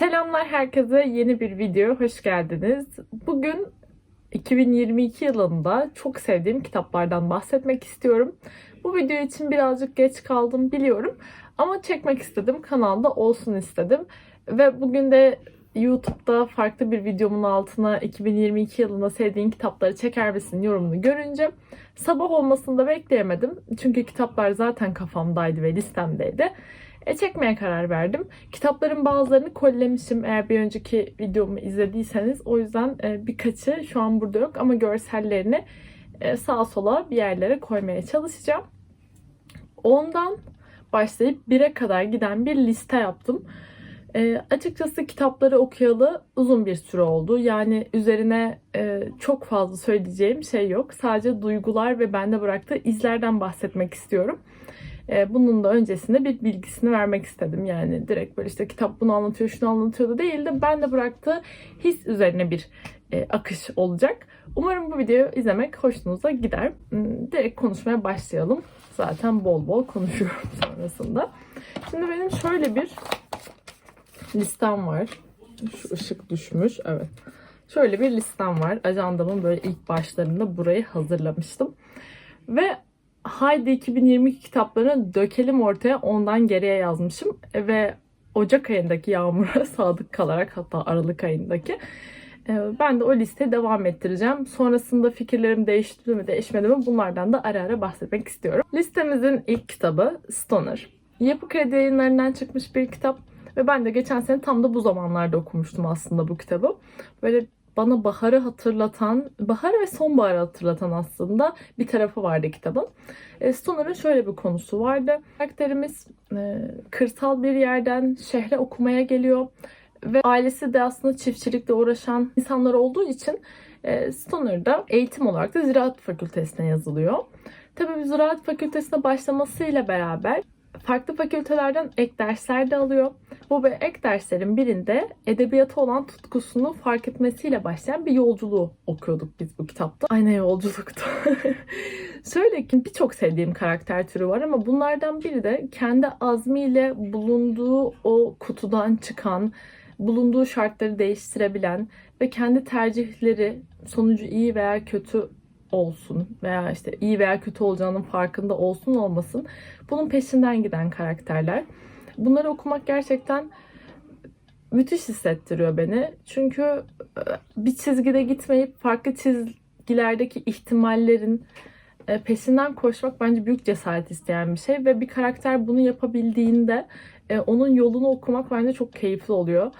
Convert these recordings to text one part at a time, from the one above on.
Selamlar herkese yeni bir video hoş geldiniz. Bugün 2022 yılında çok sevdiğim kitaplardan bahsetmek istiyorum. Bu video için birazcık geç kaldım biliyorum ama çekmek istedim. Kanalda olsun istedim. Ve bugün de YouTube'da farklı bir videomun altına 2022 yılında sevdiğin kitapları çeker misin yorumunu görünce sabah olmasını da bekleyemedim. Çünkü kitaplar zaten kafamdaydı ve listemdeydi. E, çekmeye karar verdim. Kitapların bazılarını kollemişim eğer bir önceki videomu izlediyseniz. O yüzden e, birkaçı şu an burada yok ama görsellerini e, sağa sola bir yerlere koymaya çalışacağım. Ondan başlayıp 1'e kadar giden bir liste yaptım. E, açıkçası kitapları okuyalı uzun bir süre oldu. Yani üzerine e, çok fazla söyleyeceğim şey yok. Sadece duygular ve bende bıraktığı izlerden bahsetmek istiyorum. E, bunun da öncesinde bir bilgisini vermek istedim. Yani direkt böyle işte kitap bunu anlatıyor, şunu anlatıyor da değil de ben de bıraktığı his üzerine bir e, akış olacak. Umarım bu videoyu izlemek hoşunuza gider. Hmm, Direkt konuşmaya başlayalım. Zaten bol bol konuşuyorum sonrasında. Şimdi benim şöyle bir listem var. Şu ışık düşmüş. Evet. Şöyle bir listem var. Ajandamın böyle ilk başlarında burayı hazırlamıştım. Ve Haydi 2022 kitaplarını dökelim ortaya ondan geriye yazmışım. Ve Ocak ayındaki yağmura sadık kalarak hatta Aralık ayındaki e, ben de o listeye devam ettireceğim. Sonrasında fikirlerim değişti mi değişmedi mi bunlardan da ara ara bahsetmek istiyorum. Listemizin ilk kitabı Stoner. Yapı Kredi yayınlarından çıkmış bir kitap. Ve ben de geçen sene tam da bu zamanlarda okumuştum aslında bu kitabı. Böyle bana baharı hatırlatan, bahar ve sonbaharı hatırlatan aslında bir tarafı vardı kitabın. E, Stoner'ın şöyle bir konusu vardı. Karakterimiz e, kırsal bir yerden şehre okumaya geliyor ve ailesi de aslında çiftçilikle uğraşan insanlar olduğu için e, Stoner'da eğitim olarak da Ziraat Fakültesine yazılıyor. Tabii Ziraat Fakültesine başlamasıyla beraber farklı fakültelerden ek dersler de alıyor. Bu ve ek derslerin birinde edebiyata olan tutkusunu fark etmesiyle başlayan bir yolculuğu okuyorduk biz bu kitapta. Aynı yolculukta. Şöyle ki birçok sevdiğim karakter türü var ama bunlardan biri de kendi azmiyle bulunduğu o kutudan çıkan, bulunduğu şartları değiştirebilen ve kendi tercihleri sonucu iyi veya kötü olsun veya işte iyi veya kötü olacağının farkında olsun olmasın bunun peşinden giden karakterler. Bunları okumak gerçekten müthiş hissettiriyor beni. Çünkü e, bir çizgide gitmeyip farklı çizgilerdeki ihtimallerin e, peşinden koşmak bence büyük cesaret isteyen bir şey ve bir karakter bunu yapabildiğinde e, onun yolunu okumak bence çok keyifli oluyor.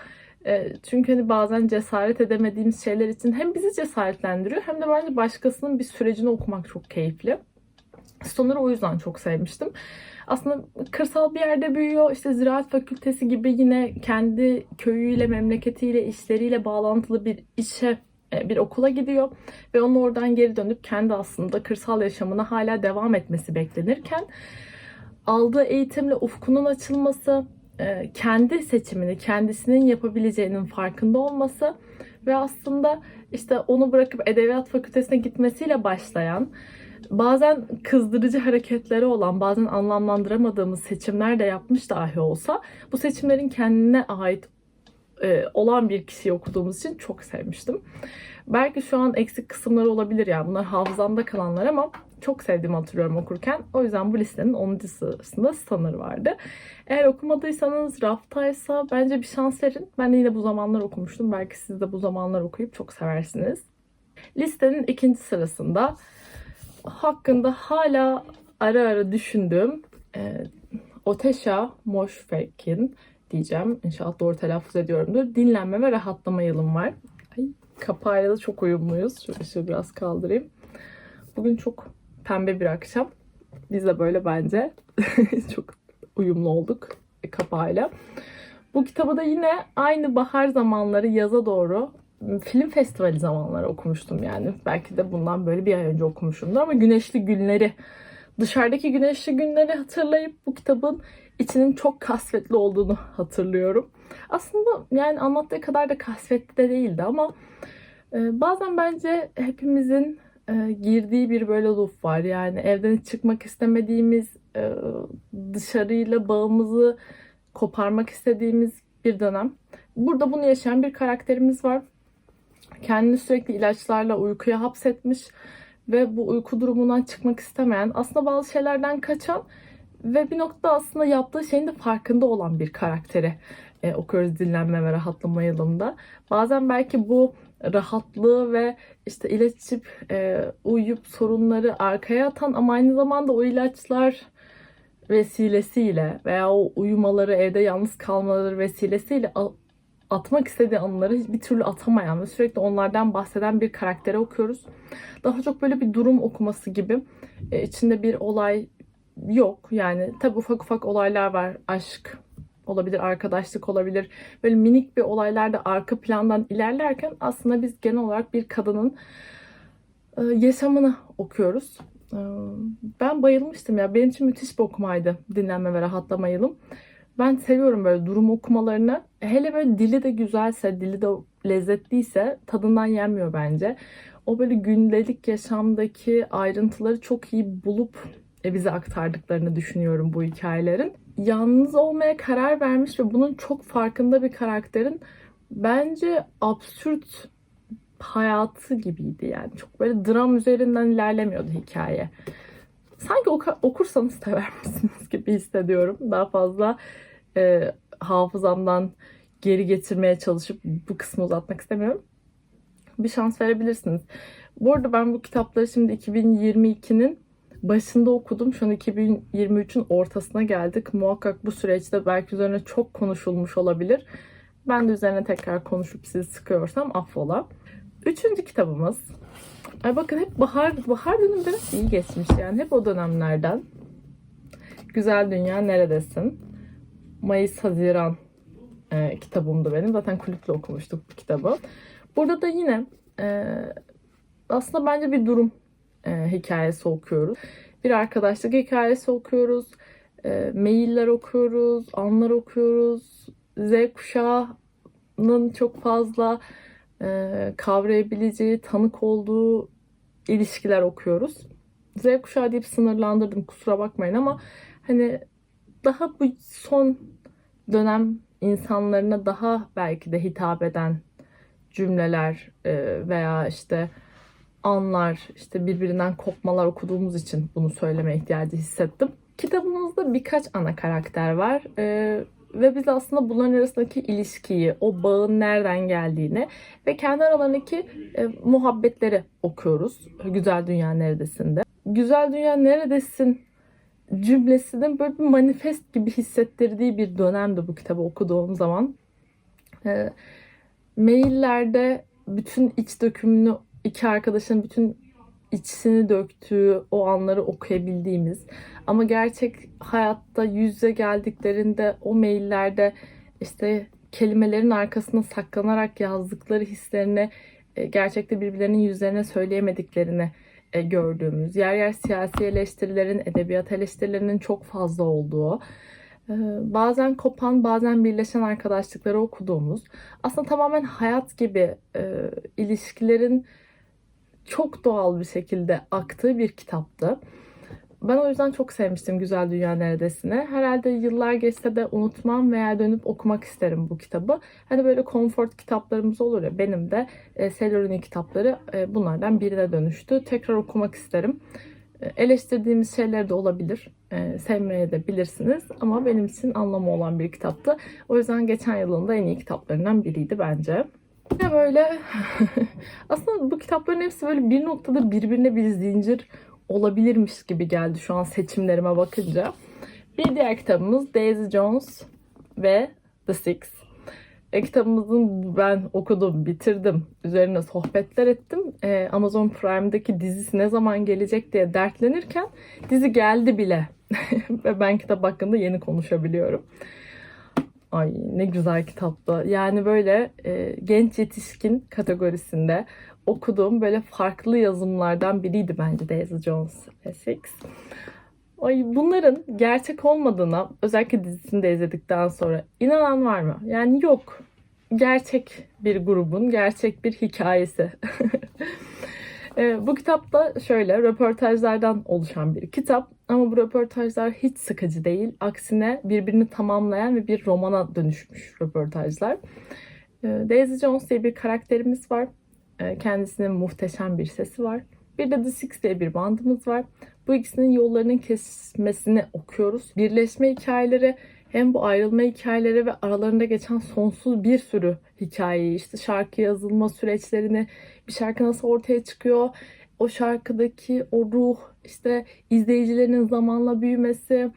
E, Çünkü hani bazen cesaret edemediğimiz şeyler için hem bizi cesaretlendiriyor hem de bence başkasının bir sürecini okumak çok keyifli. Stoner'ı o yüzden çok sevmiştim. Aslında kırsal bir yerde büyüyor. İşte ziraat fakültesi gibi yine kendi köyüyle, memleketiyle, işleriyle bağlantılı bir işe e, bir okula gidiyor ve onun oradan geri dönüp kendi aslında kırsal yaşamına hala devam etmesi beklenirken aldığı eğitimle ufkunun açılması, kendi seçimini kendisinin yapabileceğinin farkında olması ve aslında işte onu bırakıp edebiyat fakültesine gitmesiyle başlayan bazen kızdırıcı hareketleri olan, bazen anlamlandıramadığımız seçimler de yapmış dahi olsa bu seçimlerin kendine ait e, olan bir kişiyi okuduğumuz için çok sevmiştim. Belki şu an eksik kısımları olabilir yani bunlar hafızamda kalanlar ama çok sevdiğimi hatırlıyorum okurken. O yüzden bu listenin 10. sırasında Stoner vardı. Eğer okumadıysanız raftaysa bence bir şans verin. Ben de yine bu zamanlar okumuştum. Belki siz de bu zamanlar okuyup çok seversiniz. Listenin ikinci sırasında hakkında hala ara ara düşündüğüm e, Oteşa Moşfek'in diyeceğim. İnşallah doğru telaffuz ediyorumdur. Dinlenme ve rahatlama yılım var. Ay, kapağıyla da çok uyumluyuz. Şöyle ışığı biraz kaldırayım. Bugün çok pembe bir akşam. Biz de böyle bence çok uyumlu olduk kapağıyla. Bu kitabı da yine aynı bahar zamanları yaza doğru film festivali zamanları okumuştum yani. Belki de bundan böyle bir ay önce okumuşumdur ama Güneşli Günleri dışarıdaki güneşli günleri hatırlayıp bu kitabın içinin çok kasvetli olduğunu hatırlıyorum. Aslında yani anlattığı kadar da kasvetli de değildi ama e, bazen bence hepimizin e, girdiği bir böyle loop var. Yani evden çıkmak istemediğimiz, e, dışarıyla bağımızı koparmak istediğimiz bir dönem. Burada bunu yaşayan bir karakterimiz var. Kendini sürekli ilaçlarla uykuya hapsetmiş ve bu uyku durumundan çıkmak istemeyen, aslında bazı şeylerden kaçan ve bir noktada aslında yaptığı şeyin de farkında olan bir karakteri e, okuyoruz dinlenme ve rahatlama yılında. Bazen belki bu rahatlığı ve işte ilaç içip e, uyuyup sorunları arkaya atan ama aynı zamanda o ilaçlar vesilesiyle veya o uyumaları evde yalnız kalmaları vesilesiyle atmak istediği anıları bir türlü atamayan ve sürekli onlardan bahseden bir karaktere okuyoruz. Daha çok böyle bir durum okuması gibi. E, içinde bir olay yok. Yani tabi ufak ufak olaylar var. Aşk olabilir, arkadaşlık olabilir. Böyle minik bir olaylarda arka plandan ilerlerken aslında biz genel olarak bir kadının e, yaşamını okuyoruz. E, Ben bayılmıştım ya. Benim için müthiş bir okumaydı. Dinlenme ve rahatlama yılım. Ben seviyorum böyle durum okumalarını. Hele böyle dili de güzelse, dili de lezzetliyse tadından yenmiyor bence. O böyle gündelik yaşamdaki ayrıntıları çok iyi bulup bize aktardıklarını düşünüyorum bu hikayelerin. Yalnız olmaya karar vermiş ve bunun çok farkında bir karakterin bence absürt hayatı gibiydi yani. Çok böyle dram üzerinden ilerlemiyordu hikaye. Sanki oku- okursanız sever misiniz gibi hissediyorum. Daha fazla e, hafızamdan geri getirmeye çalışıp bu kısmı uzatmak istemiyorum. Bir şans verebilirsiniz. Bu arada ben bu kitapları şimdi 2022'nin başında okudum. Şu an 2023'ün ortasına geldik. Muhakkak bu süreçte belki üzerine çok konuşulmuş olabilir. Ben de üzerine tekrar konuşup sizi sıkıyorsam affola. Üçüncü kitabımız. Ay bakın hep bahar, bahar dönemleri iyi geçmiş yani. Hep o dönemlerden. Güzel Dünya Neredesin? Mayıs, Haziran e, kitabımdı benim. Zaten kulüple okumuştuk bu kitabı. Burada da yine e, aslında bence bir durum e, hikayesi okuyoruz. Bir arkadaşlık hikayesi okuyoruz. E, mailler okuyoruz, anlar okuyoruz. Z kuşağının çok fazla e, kavrayabileceği, tanık olduğu ilişkiler okuyoruz. Z kuşağı deyip sınırlandırdım kusura bakmayın ama hani daha bu son dönem insanlarına daha belki de hitap eden cümleler e, veya işte anlar, işte birbirinden kopmalar okuduğumuz için bunu söyleme ihtiyacı hissettim. Kitabımızda birkaç ana karakter var. E, ve biz aslında bunların arasındaki ilişkiyi, o bağın nereden geldiğini ve kendi aralarındaki e, muhabbetleri okuyoruz. Güzel Dünya Neredesin'de. Güzel Dünya Neredesin cümlesinin böyle bir manifest gibi hissettirdiği bir dönemdi bu kitabı okuduğum zaman. E, maillerde bütün iç dökümünü iki arkadaşın bütün içini döktüğü o anları okuyabildiğimiz. Ama gerçek hayatta yüz yüze geldiklerinde o maillerde işte kelimelerin arkasına saklanarak yazdıkları hislerini e, gerçekte birbirlerinin yüzlerine söyleyemediklerini e, gördüğümüz, yer yer siyasi eleştirilerin, edebiyat eleştirilerinin çok fazla olduğu, e, bazen kopan, bazen birleşen arkadaşlıkları okuduğumuz, aslında tamamen hayat gibi ilişkilerin çok doğal bir şekilde aktığı bir kitaptı. Ben o yüzden çok sevmiştim Güzel Dünya Neredesine. Herhalde yıllar geçse de unutmam veya dönüp okumak isterim bu kitabı. Hani böyle comfort kitaplarımız olur ya benim de e, Seller'in kitapları e, bunlardan birine dönüştü. Tekrar okumak isterim. E, eleştirdiğimiz şeyler de olabilir. E, sevmeye de bilirsiniz. Ama benim için anlamı olan bir kitaptı. O yüzden geçen yılın da en iyi kitaplarından biriydi bence. Yine böyle aslında bu kitapların hepsi böyle bir noktada birbirine bir zincir olabilirmiş gibi geldi şu an seçimlerime bakınca. Bir diğer kitabımız Daisy Jones ve The Six. E, kitabımızın ben okudum, bitirdim. Üzerine sohbetler ettim. E, Amazon Prime'daki dizisi ne zaman gelecek diye dertlenirken dizi geldi bile. Ve ben kitap hakkında yeni konuşabiliyorum. Ay ne güzel kitaptı. Yani böyle e, genç yetişkin kategorisinde okuduğum böyle farklı yazımlardan biriydi bence Daisy Jones Six. Ay bunların gerçek olmadığına özellikle dizisini de izledikten sonra inanan var mı? Yani yok. Gerçek bir grubun gerçek bir hikayesi. E, bu kitap da şöyle röportajlardan oluşan bir kitap. Ama bu röportajlar hiç sıkıcı değil. Aksine birbirini tamamlayan ve bir romana dönüşmüş röportajlar. Ee, Daisy Jones diye bir karakterimiz var. Ee, Kendisinin muhteşem bir sesi var. Bir de The Six diye bir bandımız var. Bu ikisinin yollarının kesmesini okuyoruz. Birleşme hikayeleri hem bu ayrılma hikayeleri ve aralarında geçen sonsuz bir sürü hikayeyi işte şarkı yazılma süreçlerini bir şarkı nasıl ortaya çıkıyor o şarkıdaki o ruh işte izleyicilerin zamanla büyümesi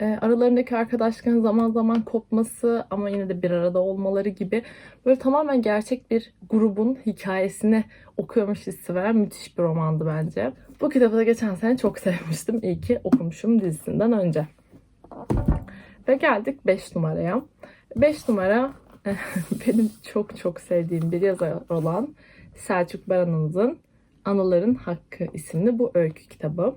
e, aralarındaki arkadaşlıkların zaman zaman kopması ama yine de bir arada olmaları gibi böyle tamamen gerçek bir grubun hikayesini okuyormuş hissi veren müthiş bir romandı bence. Bu kitabı da geçen sene çok sevmiştim. İyi ki okumuşum dizisinden önce. Ve geldik 5 numaraya. 5 numara benim çok çok sevdiğim bir yazar olan Selçuk Baran'ımızın Anıların Hakkı isimli bu öykü kitabı.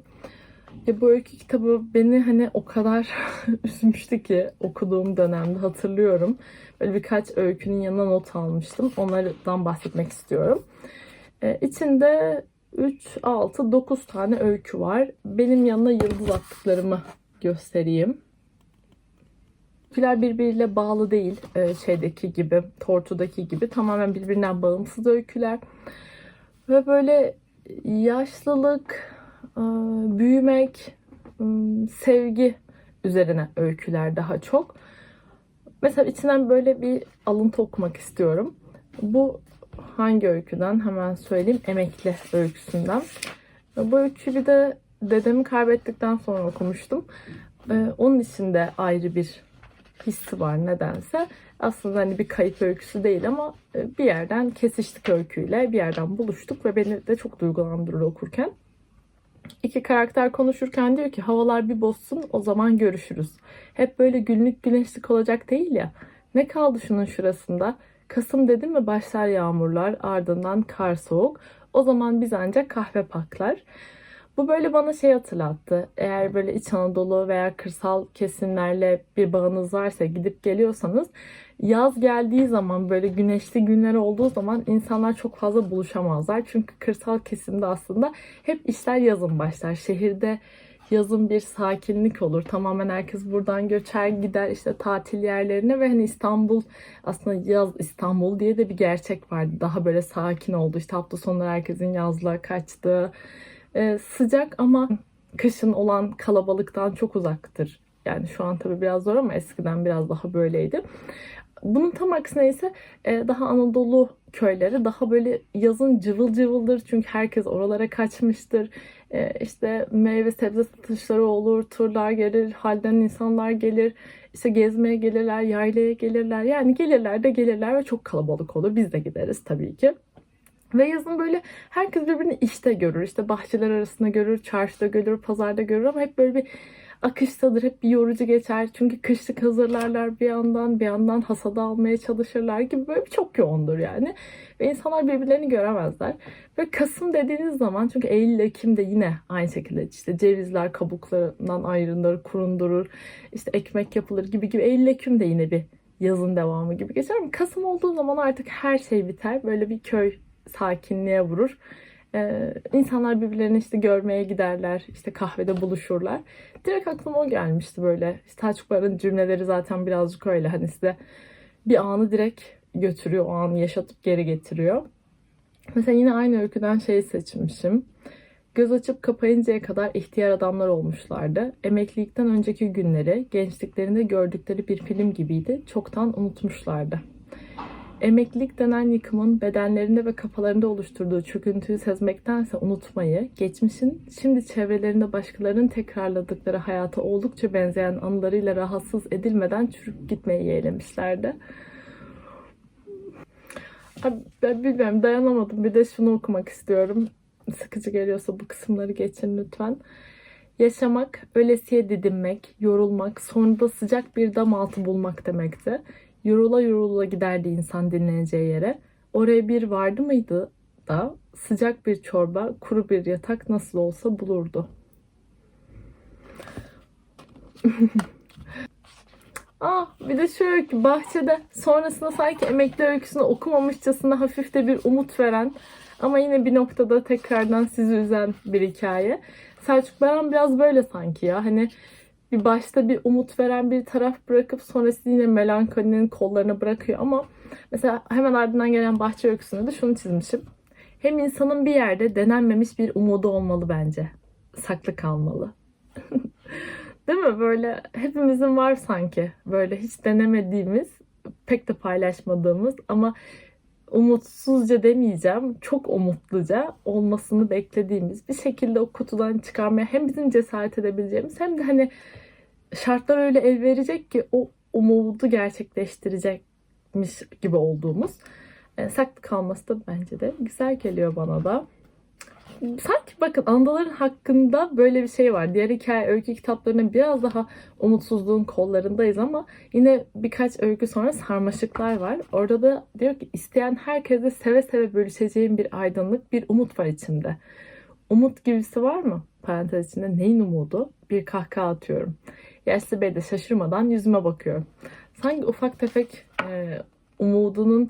Ya bu öykü kitabı beni hani o kadar üzmüştü ki okuduğum dönemde hatırlıyorum. Böyle birkaç öykünün yanına not almıştım. Onlardan bahsetmek istiyorum. Ee, içinde 3, 6, 9 tane öykü var. Benim yanına yıldız attıklarımı göstereyim. Öyküler birbiriyle bağlı değil e, şeydeki gibi, tortudaki gibi. Tamamen birbirinden bağımsız öyküler. Ve böyle yaşlılık, e, büyümek, sevgi üzerine öyküler daha çok. Mesela içinden böyle bir alıntı okumak istiyorum. Bu hangi öyküden? Hemen söyleyeyim. Emekli öyküsünden. Bu öyküyü de dedemi kaybettikten sonra okumuştum. E, onun içinde ayrı bir hissi var nedense. Aslında hani bir kayıp öyküsü değil ama e, bir yerden kesiştik öyküyle, bir yerden buluştuk ve beni de çok duygulandırır okurken. İki karakter konuşurken diyor ki havalar bir bozsun o zaman görüşürüz. Hep böyle günlük güneşlik olacak değil ya. Ne kaldı şunun şurasında? Kasım dedim mi başlar yağmurlar ardından kar soğuk. O zaman biz ancak kahve paklar. Bu böyle bana şey hatırlattı. Eğer böyle İç Anadolu veya kırsal kesimlerle bir bağınız varsa gidip geliyorsanız yaz geldiği zaman böyle güneşli günler olduğu zaman insanlar çok fazla buluşamazlar. Çünkü kırsal kesimde aslında hep işler yazın başlar. Şehirde yazın bir sakinlik olur. Tamamen herkes buradan göçer gider işte tatil yerlerine ve hani İstanbul aslında yaz İstanbul diye de bir gerçek vardı. Daha böyle sakin oldu. İşte hafta sonları herkesin yazlığa kaçtığı ee, sıcak ama kışın olan kalabalıktan çok uzaktır. Yani şu an tabii biraz zor ama eskiden biraz daha böyleydi. Bunun tam aksine ise e, daha Anadolu köyleri daha böyle yazın cıvıl cıvıldır. Çünkü herkes oralara kaçmıştır. E, işte meyve sebze satışları olur, turlar gelir, halden insanlar gelir. İşte gezmeye gelirler, yaylaya gelirler. Yani gelirler de gelirler ve çok kalabalık olur. Biz de gideriz tabii ki. Ve yazın böyle herkes birbirini işte görür. İşte bahçeler arasında görür, çarşıda görür, pazarda görür ama hep böyle bir akıştadır. Hep bir yorucu geçer. Çünkü kışlık hazırlarlar bir yandan, bir yandan hasada almaya çalışırlar gibi böyle çok yoğundur yani. Ve insanlar birbirlerini göremezler. Ve Kasım dediğiniz zaman çünkü Eylül, Ekim de yine aynı şekilde işte cevizler kabuklarından ayrılır, kurundurur. işte ekmek yapılır gibi gibi. Eylül, Ekim de yine bir yazın devamı gibi geçer ama Kasım olduğu zaman artık her şey biter. Böyle bir köy sakinliğe vurur. Ee, insanlar birbirlerini işte görmeye giderler, işte kahvede buluşurlar. Direkt aklıma o gelmişti böyle. İşte Selçukların cümleleri zaten birazcık öyle. Hani size bir anı direkt götürüyor, o anı yaşatıp geri getiriyor. Mesela yine aynı öyküden şeyi seçmişim. Göz açıp kapayıncaya kadar ihtiyar adamlar olmuşlardı. Emeklilikten önceki günleri gençliklerinde gördükleri bir film gibiydi. Çoktan unutmuşlardı. Emeklilik denen yıkımın bedenlerinde ve kafalarında oluşturduğu çöküntüyü sezmektense unutmayı, geçmişin şimdi çevrelerinde başkalarının tekrarladıkları hayata oldukça benzeyen anılarıyla rahatsız edilmeden çürüp gitmeyi yeğlemişlerdi. Ben bilmiyorum dayanamadım. Bir de şunu okumak istiyorum. Sıkıcı geliyorsa bu kısımları geçin lütfen. Yaşamak, ölesiye didinmek, yorulmak, sonra da sıcak bir dam altı bulmak demekti. Yorula yorula giderdi insan dinleneceği yere. Oraya bir vardı mıydı da sıcak bir çorba, kuru bir yatak nasıl olsa bulurdu. Ah bir de şu öykü bahçede sonrasında sanki emekli öyküsünü okumamışçasına hafif de bir umut veren ama yine bir noktada tekrardan sizi üzen bir hikaye. Selçuk Baran biraz böyle sanki ya. Hani bir başta bir umut veren bir taraf bırakıp sonrasında yine melankolinin kollarına bırakıyor ama mesela hemen ardından gelen bahçe öyküsünde de şunu çizmişim. Hem insanın bir yerde denenmemiş bir umudu olmalı bence. Saklı kalmalı. Değil mi? Böyle hepimizin var sanki. Böyle hiç denemediğimiz, pek de paylaşmadığımız ama umutsuzca demeyeceğim, çok umutluca olmasını beklediğimiz bir şekilde o kutudan çıkarmaya hem bizim cesaret edebileceğimiz hem de hani şartlar öyle el verecek ki o umudu gerçekleştirecekmiş gibi olduğumuz e, saklı kalması da bence de güzel geliyor bana da. Sanki bakın anıların hakkında böyle bir şey var. Diğer hikaye öykü kitaplarının biraz daha umutsuzluğun kollarındayız ama yine birkaç öykü sonra sarmaşıklar var. Orada da diyor ki isteyen herkese seve seve bölüşeceğim bir aydınlık, bir umut var içimde. Umut gibisi var mı? Parantez içinde neyin umudu? Bir kahkaha atıyorum. Yaşlı bey de şaşırmadan yüzüme bakıyor. Sanki ufak tefek e, umudunun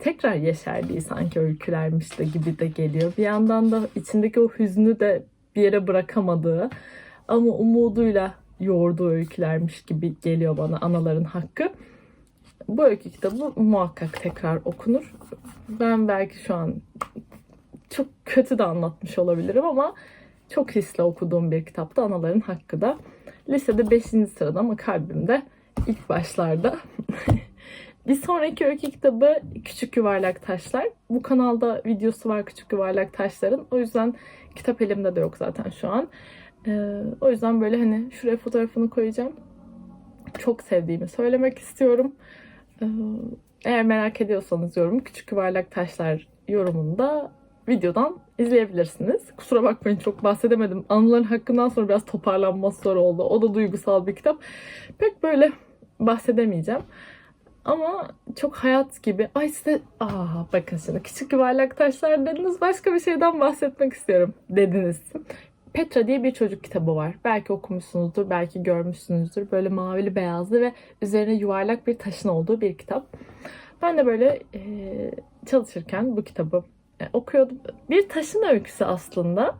tekrar yeşerdiği sanki öykülermiş de gibi de geliyor. Bir yandan da içindeki o hüznü de bir yere bırakamadığı ama umuduyla yoğurduğu öykülermiş gibi geliyor bana anaların hakkı. Bu öykü kitabı muhakkak tekrar okunur. Ben belki şu an çok kötü de anlatmış olabilirim ama çok hisle okuduğum bir kitaptı. Anaların hakkı da. Lisede 5. sırada ama kalbimde ilk başlarda. Bir sonraki öykü kitabı Küçük Yuvarlak Taşlar. Bu kanalda videosu var Küçük Yuvarlak Taşlar'ın. O yüzden kitap elimde de yok zaten şu an. Ee, o yüzden böyle hani şuraya fotoğrafını koyacağım. Çok sevdiğimi söylemek istiyorum. Ee, eğer merak ediyorsanız yorum Küçük Yuvarlak Taşlar yorumunda videodan izleyebilirsiniz. Kusura bakmayın çok bahsedemedim. Anıların hakkından sonra biraz toparlanması zor oldu. O da duygusal bir kitap. Pek böyle bahsedemeyeceğim. Ama çok hayat gibi. Ay size aa bakın şimdi küçük yuvarlak taşlar dediniz. Başka bir şeyden bahsetmek istiyorum dediniz. Petra diye bir çocuk kitabı var. Belki okumuşsunuzdur, belki görmüşsünüzdür. Böyle mavili beyazlı ve üzerine yuvarlak bir taşın olduğu bir kitap. Ben de böyle e, çalışırken bu kitabı e, okuyordum. Bir taşın öyküsü aslında.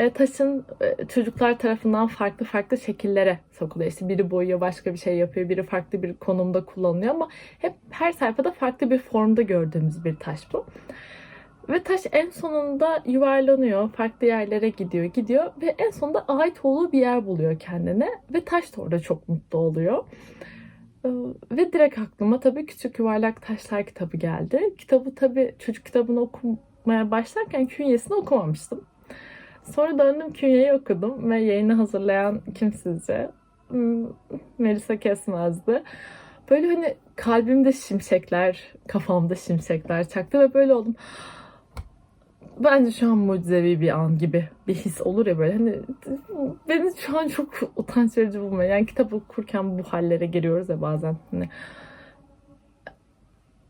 E, taşın e, çocuklar tarafından farklı farklı şekillere sokuluyor. İşte biri boyuyor, başka bir şey yapıyor, biri farklı bir konumda kullanılıyor ama hep her sayfada farklı bir formda gördüğümüz bir taş bu. Ve taş en sonunda yuvarlanıyor, farklı yerlere gidiyor, gidiyor ve en sonunda ait olduğu bir yer buluyor kendine ve taş da orada çok mutlu oluyor. Ee, Ve direkt aklıma tabii Küçük Yuvarlak Taşlar kitabı geldi. Kitabı tabii çocuk kitabını okumaya başlarken künyesini okumamıştım. Sonra döndüm künyeyi okudum ve yayını hazırlayan kim sizce? Hmm, Melisa Kesmez'di. Böyle hani kalbimde şimşekler, kafamda şimşekler çaktı ve böyle oldum. Bence şu an mucizevi bir an gibi bir his olur ya böyle hani beni şu an çok utanç verici bulmuyor. Yani kitap okurken bu hallere giriyoruz ya bazen. Hani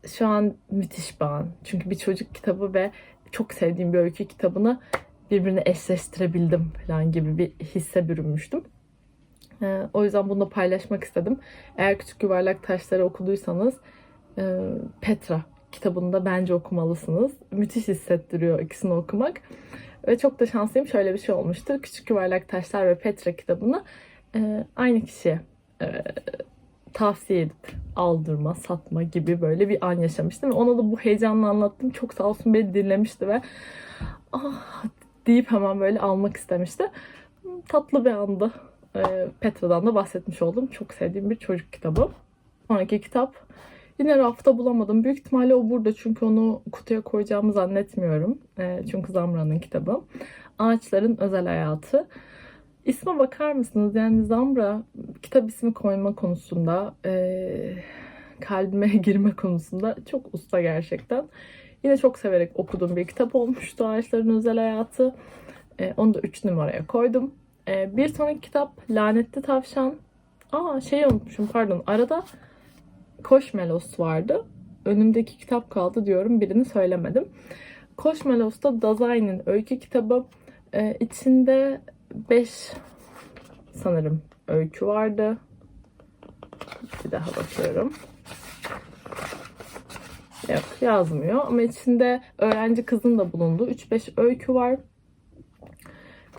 şu an müthiş bir an. Çünkü bir çocuk kitabı ve çok sevdiğim bir öykü kitabını birbirine eşleştirebildim falan gibi bir hisse bürünmüştüm. Ee, o yüzden bunu da paylaşmak istedim. Eğer Küçük Yuvarlak Taşları okuduysanız e, Petra kitabını da bence okumalısınız. Müthiş hissettiriyor ikisini okumak. Ve çok da şanslıyım. Şöyle bir şey olmuştu. Küçük Yuvarlak Taşlar ve Petra kitabını e, aynı kişiye e, tavsiye edip aldırma, satma gibi böyle bir an yaşamıştım. Ona da bu heyecanla anlattım. Çok sağ olsun beni dinlemişti ve ah deyip hemen böyle almak istemişti. Tatlı bir andı. Ee, Petra'dan da bahsetmiş oldum. Çok sevdiğim bir çocuk kitabı. Sonraki kitap yine rafta bulamadım. Büyük ihtimalle o burada çünkü onu kutuya koyacağımı zannetmiyorum. Ee, çünkü Zamra'nın kitabı. Ağaçların Özel Hayatı. İsme bakar mısınız? Yani Zamra kitap ismi koyma konusunda, e, kalbime girme konusunda çok usta gerçekten. Yine çok severek okuduğum bir kitap olmuştu Ağaçların Özel Hayatı. E, onu da 3 numaraya koydum. E, bir sonraki kitap Lanetli Tavşan. Aa şeyi unutmuşum pardon. Arada Koşmelos vardı. Önümdeki kitap kaldı diyorum. Birini söylemedim. Koşmelos da Dazai'nin öykü kitabı. E, içinde 5 sanırım öykü vardı. Bir daha bakıyorum. Yok yazmıyor ama içinde öğrenci kızın da bulunduğu 3-5 öykü var.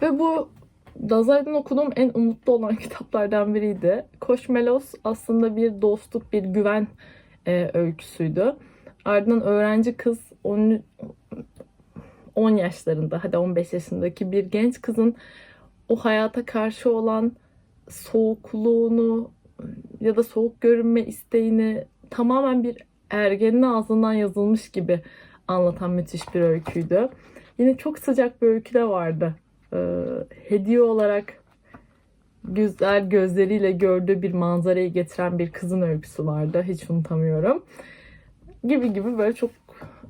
Ve bu Dazay'dan okuduğum en umutlu olan kitaplardan biriydi. Koşmelos aslında bir dostluk, bir güven e, öyküsüydü. Ardından öğrenci kız 10, 10 yaşlarında, hadi 15 yaşındaki bir genç kızın o hayata karşı olan soğukluğunu ya da soğuk görünme isteğini tamamen bir ergenin ağzından yazılmış gibi anlatan müthiş bir öyküydü. Yine çok sıcak bir öykü de vardı. Ee, hediye olarak güzel gözleriyle gördüğü bir manzarayı getiren bir kızın öyküsü vardı. Hiç unutamıyorum. Gibi gibi böyle çok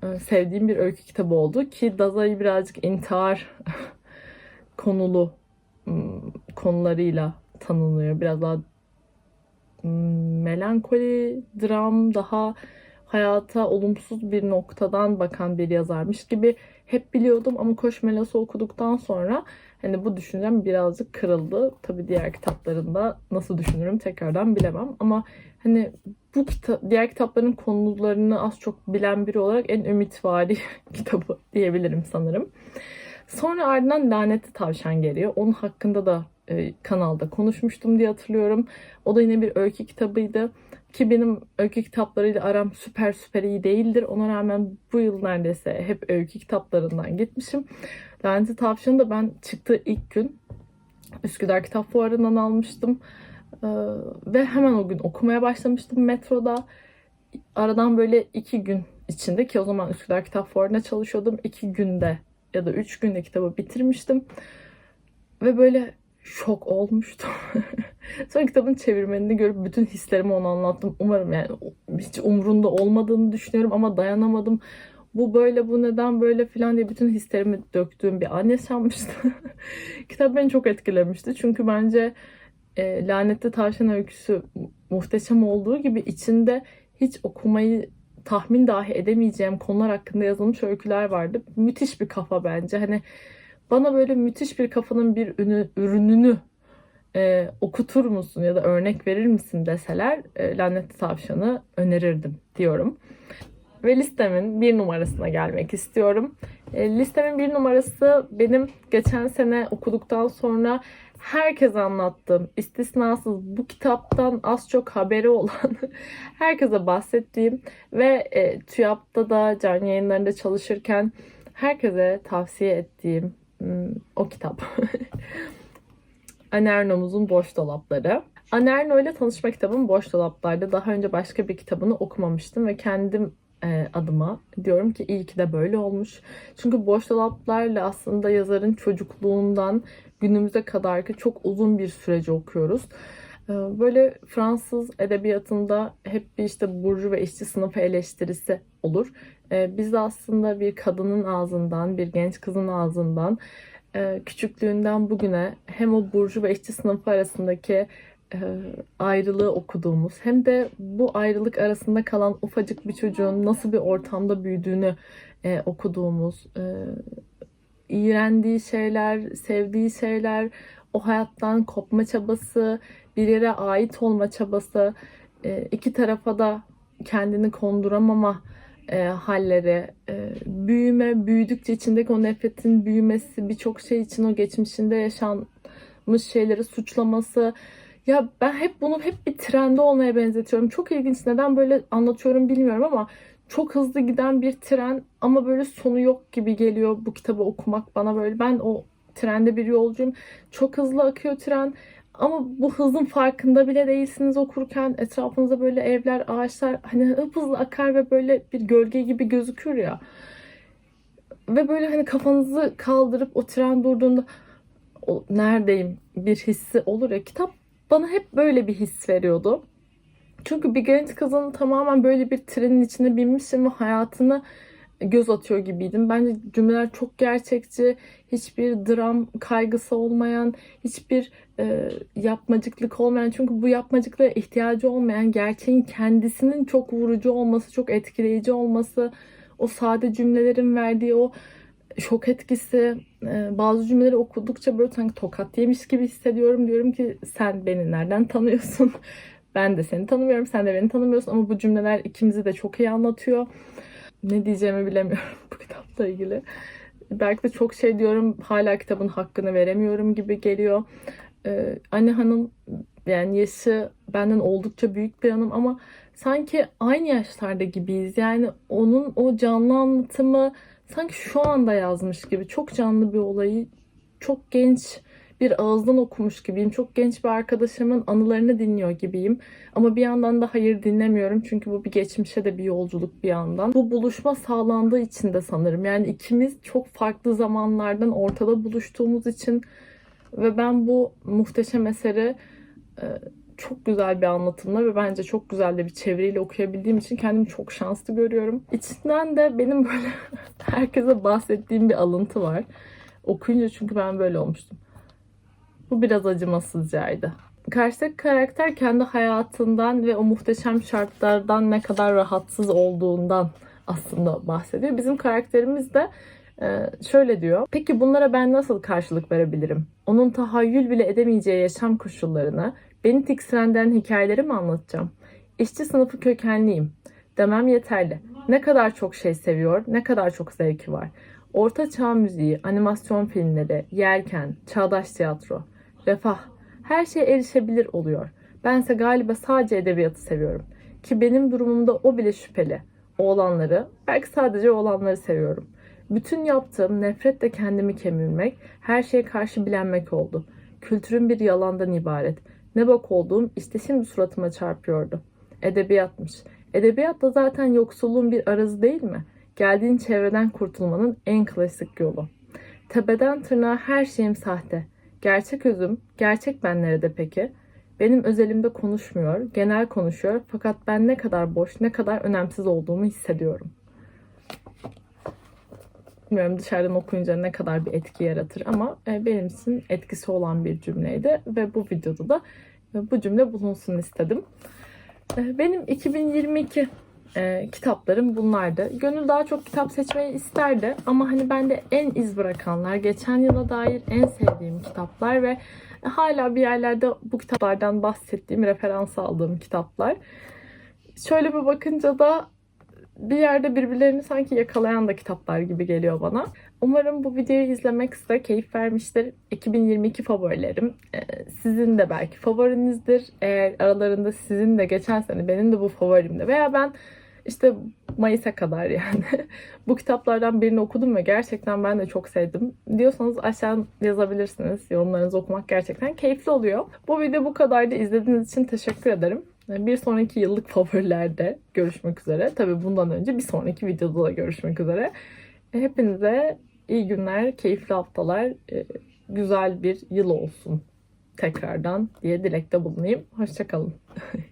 e, sevdiğim bir öykü kitabı oldu ki Dazai birazcık intihar konulu m, konularıyla tanınıyor. Biraz daha m, melankoli, dram, daha hayata olumsuz bir noktadan bakan bir yazarmış gibi hep biliyordum ama Koş Melas'ı okuduktan sonra hani bu düşüncem birazcık kırıldı. Tabii diğer kitaplarında nasıl düşünürüm tekrardan bilemem ama hani bu kita- diğer kitapların konularını az çok bilen biri olarak en ümitvari kitabı diyebilirim sanırım. Sonra ardından Lanetli Tavşan geliyor. Onun hakkında da e, kanalda konuşmuştum diye hatırlıyorum. O da yine bir öykü kitabıydı. Ki benim öykü kitaplarıyla aram süper süper iyi değildir. Ona rağmen bu yıl neredeyse hep öykü kitaplarından gitmişim. Lanetli Tavşan'ı da ben çıktığı ilk gün Üsküdar Kitap Fuarı'ndan almıştım. Ee, ve hemen o gün okumaya başlamıştım metroda. Aradan böyle iki gün içinde ki o zaman Üsküdar Kitap Fuarı'nda çalışıyordum. iki günde ya da üç günde kitabı bitirmiştim. Ve böyle şok olmuştum. Sonra kitabın çevirmenini görüp bütün hislerimi ona anlattım. Umarım yani hiç umrunda olmadığını düşünüyorum ama dayanamadım. Bu böyle bu neden böyle filan diye bütün hislerimi döktüğüm bir an yaşanmıştı. Kitap beni çok etkilemişti. Çünkü bence e, Lanetli Tavşan öyküsü muhteşem olduğu gibi içinde hiç okumayı tahmin dahi edemeyeceğim konular hakkında yazılmış öyküler vardı. Müthiş bir kafa bence. Hani bana böyle müthiş bir kafanın bir ünü, ürününü e, okutur musun ya da örnek verir misin deseler e, Lanetli Tavşan'ı önerirdim diyorum. Ve listemin bir numarasına gelmek istiyorum. E, listemin bir numarası benim geçen sene okuduktan sonra herkese anlattığım, istisnasız bu kitaptan az çok haberi olan, herkese bahsettiğim ve e, TÜYAP'ta da can yayınlarında çalışırken herkese tavsiye ettiğim hmm, o kitap. Anerno'muzun Boş Dolapları. Anerno ile tanışma kitabım Boş Dolaplar'da. Daha önce başka bir kitabını okumamıştım ve kendim e, adıma diyorum ki iyi ki de böyle olmuş. Çünkü Boş Dolaplar'la aslında yazarın çocukluğundan günümüze kadarki çok uzun bir süreci okuyoruz. E, Böyle Fransız edebiyatında hep bir işte burcu ve işçi sınıfı eleştirisi olur. E, Biz aslında bir kadının ağzından, bir genç kızın ağzından küçüklüğünden bugüne hem o burcu ve işçi sınıfı arasındaki e, ayrılığı okuduğumuz hem de bu ayrılık arasında kalan ufacık bir çocuğun nasıl bir ortamda büyüdüğünü e, okuduğumuz, e, iğrendiği şeyler, sevdiği şeyler, o hayattan kopma çabası, bir yere ait olma çabası, e, iki tarafa da kendini konduramama e, halleri, e, büyüme, büyüdükçe içindeki o nefretin büyümesi, birçok şey için o geçmişinde yaşanmış şeyleri suçlaması. Ya ben hep bunu hep bir trende olmaya benzetiyorum. Çok ilginç. Neden böyle anlatıyorum bilmiyorum ama çok hızlı giden bir tren ama böyle sonu yok gibi geliyor bu kitabı okumak bana böyle. Ben o trende bir yolcuyum. Çok hızlı akıyor tren. Ama bu hızın farkında bile değilsiniz okurken etrafınızda böyle evler, ağaçlar hani hıp hızlı akar ve böyle bir gölge gibi gözükür ya. Ve böyle hani kafanızı kaldırıp o tren durduğunda o, neredeyim bir hissi olur ya. Kitap bana hep böyle bir his veriyordu. Çünkü bir genç kızın tamamen böyle bir trenin içine binmişim ve hayatını göz atıyor gibiydim. Bence cümleler çok gerçekçi, hiçbir dram kaygısı olmayan, hiçbir e, yapmacıklık olmayan. Çünkü bu yapmacıklığa ihtiyacı olmayan gerçeğin kendisinin çok vurucu olması, çok etkileyici olması, o sade cümlelerin verdiği o şok etkisi, e, bazı cümleleri okudukça böyle sanki tokat yemiş gibi hissediyorum. Diyorum ki sen beni nereden tanıyorsun? Ben de seni tanımıyorum, sen de beni tanımıyorsun ama bu cümleler ikimizi de çok iyi anlatıyor. Ne diyeceğimi bilemiyorum bu kitapla ilgili. Belki de çok şey diyorum hala kitabın hakkını veremiyorum gibi geliyor. Ee, anne hanım yani yaşı benden oldukça büyük bir hanım ama sanki aynı yaşlarda gibiyiz. Yani onun o canlı anlatımı sanki şu anda yazmış gibi. Çok canlı bir olayı çok genç bir ağızdan okumuş gibiyim. Çok genç bir arkadaşımın anılarını dinliyor gibiyim. Ama bir yandan da hayır dinlemiyorum. Çünkü bu bir geçmişe de bir yolculuk bir yandan. Bu buluşma sağlandığı için de sanırım. Yani ikimiz çok farklı zamanlardan ortada buluştuğumuz için ve ben bu muhteşem eseri e, çok güzel bir anlatımla ve bence çok güzel de bir çeviriyle okuyabildiğim için kendimi çok şanslı görüyorum. İçinden de benim böyle herkese bahsettiğim bir alıntı var. Okuyunca çünkü ben böyle olmuştum. Bu biraz acımasızcaydı. Karşıdaki karakter kendi hayatından ve o muhteşem şartlardan ne kadar rahatsız olduğundan aslında bahsediyor. Bizim karakterimiz de e, şöyle diyor. Peki bunlara ben nasıl karşılık verebilirim? Onun tahayyül bile edemeyeceği yaşam koşullarını, beni tiksindiren hikayeleri mi anlatacağım? İşçi sınıfı kökenliyim. Demem yeterli. Ne kadar çok şey seviyor, ne kadar çok zevki var. Orta çağ müziği, animasyon filmleri, yerken, çağdaş tiyatro, refah, her şey erişebilir oluyor. Bense galiba sadece edebiyatı seviyorum. Ki benim durumumda o bile şüpheli. Oğlanları, belki sadece oğlanları seviyorum. Bütün yaptığım nefretle kendimi kemirmek, her şeye karşı bilenmek oldu. Kültürün bir yalandan ibaret. Ne bak olduğum işte şimdi suratıma çarpıyordu. Edebiyatmış. Edebiyat da zaten yoksulluğun bir arazı değil mi? Geldiğin çevreden kurtulmanın en klasik yolu. Tepeden tırnağa her şeyim sahte. Gerçek özüm, gerçek ben nerede peki? Benim özelimde konuşmuyor, genel konuşuyor fakat ben ne kadar boş, ne kadar önemsiz olduğumu hissediyorum. Bilmiyorum dışarıdan okuyunca ne kadar bir etki yaratır ama e, benim için etkisi olan bir cümleydi ve bu videoda da e, bu cümle bulunsun istedim. E, Benim 2022 e, kitaplarım bunlardı. Gönül daha çok kitap seçmeyi isterdi ama hani bende en iz bırakanlar, geçen yıla dair en sevdiğim kitaplar ve hala bir yerlerde bu kitaplardan bahsettiğim, referans aldığım kitaplar. Şöyle bir bakınca da bir yerde birbirlerini sanki yakalayan da kitaplar gibi geliyor bana. Umarım bu videoyu izlemek size keyif vermiştir. 2022 favorilerim. Ee, sizin de belki favorinizdir. Eğer aralarında sizin de geçen sene benim de bu favorimdi. Veya ben işte Mayıs'a kadar yani bu kitaplardan birini okudum ve gerçekten ben de çok sevdim. Diyorsanız aşağı yazabilirsiniz. Yorumlarınızı okumak gerçekten keyifli oluyor. Bu video bu kadardı. İzlediğiniz için teşekkür ederim. Bir sonraki yıllık favorilerde görüşmek üzere. Tabii bundan önce bir sonraki videoda da görüşmek üzere. Hepinize iyi günler, keyifli haftalar, e, güzel bir yıl olsun tekrardan diye dilekte bulunayım. Hoşçakalın.